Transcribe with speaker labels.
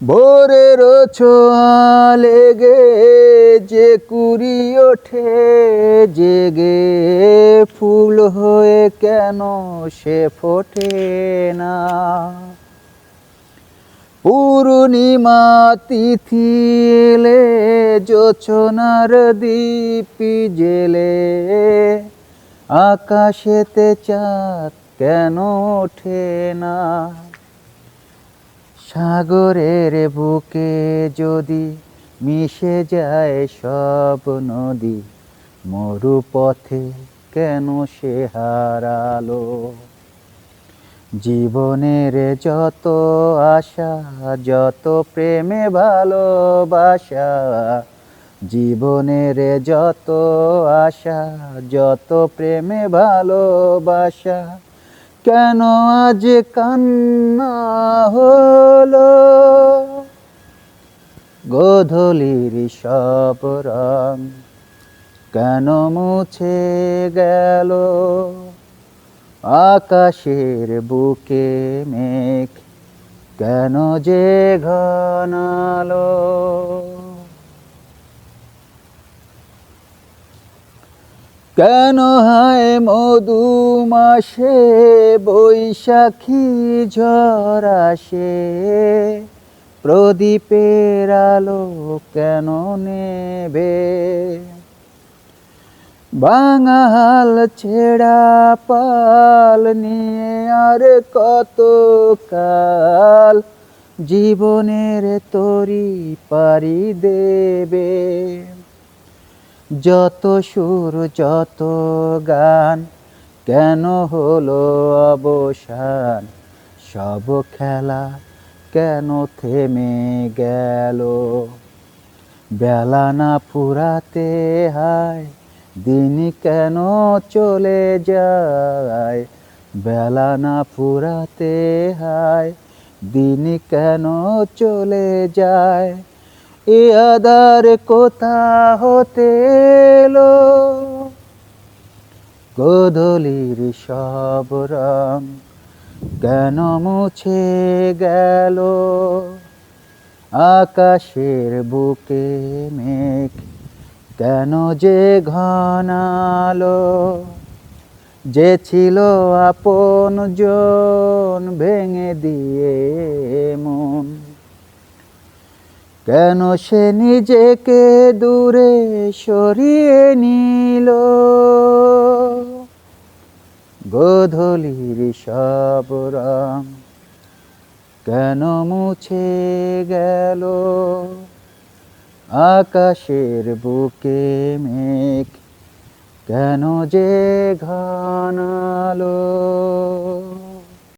Speaker 1: ভোরের ছোঁয়া লেগে যে কুড়ি ওঠে, জেগে ফুল হয়ে কেন সে ফোটে না? পূর্ণিমা তিথি এলে জোছনার দীপি জেলে, আকাশেতে চাঁদ কেন ওঠে না? সাগরের বুকে যদি মিশে যায় সব নদী, মরুপথে কেন সে হারালো? জীবনের যত আশা, যত প্রেমে ভালোবাসা, জীবনের যত আশা, যত প্রেমে ভালোবাসা কেন আজ কান্না হলো? গোধূলির সব রং কেন মুছে গেল? আকাশের বুকে মেঘ কেন যে ঘনালো? কেন হায় মধু মাসে বৈশাখী ঝড় আসে? প্রদীপের আলো কেন নেবে? বাঙাল ছেড়া পাল নিয়ে আর কত কাল জীবনের তরি পারি দেবে? যত সুর, যত গান, কেন হলো অবসান? সব খেলা কেন থেমে গেল? বেলা না ফুরাতে হায়, দিন কেন চলে যায়? বেলা না ফুরাতে হায়, দিন কেন চলে যায়? এ আদার কোথা হতে এলো? গোধূলির সব রং কেন মুছে গেল? আকাশের বুকে মেঘ কেন যে ঘনালো? যে ছিল আপন জন ভেঙে দিয়ে কেন সে নিজেকে দূরে সরিয়ে নিল? গোধূলির সব রং কেন মুছে গেল? আকাশের বুকে মেঘ কেন যে ঘনালো